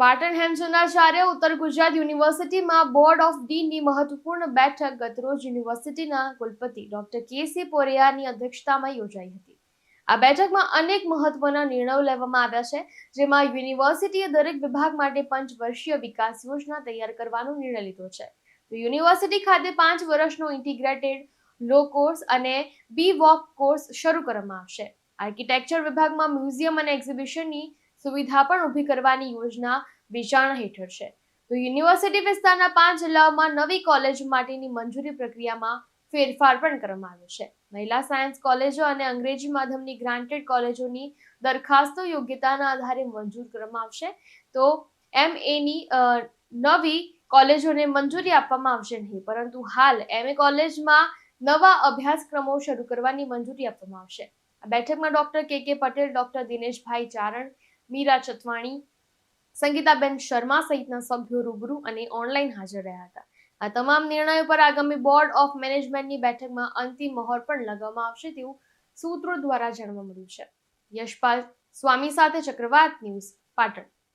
પાટણ હેમચંદ્રાચાર્ય, ઉત્તર ગુજરાત યુનિવર્સિટીમાં board of ડીનની મહત્વપૂર્ણ બેઠક ગતરોજ યુનિવર્સિટીના કુલપતિ ડોક્ટર કે સી પોરિયાની અધ્યક્ષતામાં યોજાઈ હતી. આ બેઠકમાં અનેક મહત્વના નિર્ણયો લેવામાં આવ્યા છે, જેમાં યુનિવર્સિટીએ દરેક વિભાગ માટે પંચવર્ષીય વિકાસ યોજના તૈયાર કરવાનો નિર્ણય લીધો છે. તો યુનિવર્સિટી ખાતે પાંચ વર્ષનો ઇન્ટિગ્રેટેડ લો કોર્સ અને બી વોક કોર્સ શરૂ કરવામાં આવશે. આર્કિટેક્ચર વિભાગમાં મ્યુઝિયમ અને એક્ઝિબિશનની સુવિધા પણ ઊભી કરવાની યોજના વિચારણા હેઠળ છે. તો યુનિવર્સિટી વિસ્તારના પાંચ જિલ્લાઓમાં નવી કોલેજ માટેની મંજૂરી પ્રક્રિયામાં ફેરફાર પણ કરવામાં આવ્યો છે. મહિલા સાયન્સ કોલેજો અને અંગ્રેજી માધ્યમની ગ્રાન્ટેડ કોલેજોની દરખાસ્તો યોગ્યતાના આધારે મંજૂર કરવામાં આવશે. તો એમ એની નવી કોલેજોને મંજૂરી આપવામાં આવશે નહીં, પરંતુ હાલ એમએ કોલેજમાં નવા અભ્યાસક્રમો શરૂ કરવાની મંજૂરી આપવામાં આવશે. આ બેઠકમાં doctor K K Patel, doctor Dineshbhai Charan Meera Chatwani Sangitaben Sharma સહિતના સભ્યો રૂબરૂ અને ઓનલાઈન હાજર રહ્યા હતા. આ તમામ નિર્ણયો પર આગામી બોર્ડ ઓફ મેનેજમેન્ટની બેઠકમાં અંતિમ મહોર પણ લગાવવામાં આવશે તેવું સૂત્રો દ્વારા જાણવા મળ્યું છે. યશપાલ સ્વામી સાથે ચક્રવાત ન્યૂઝ પાટણ.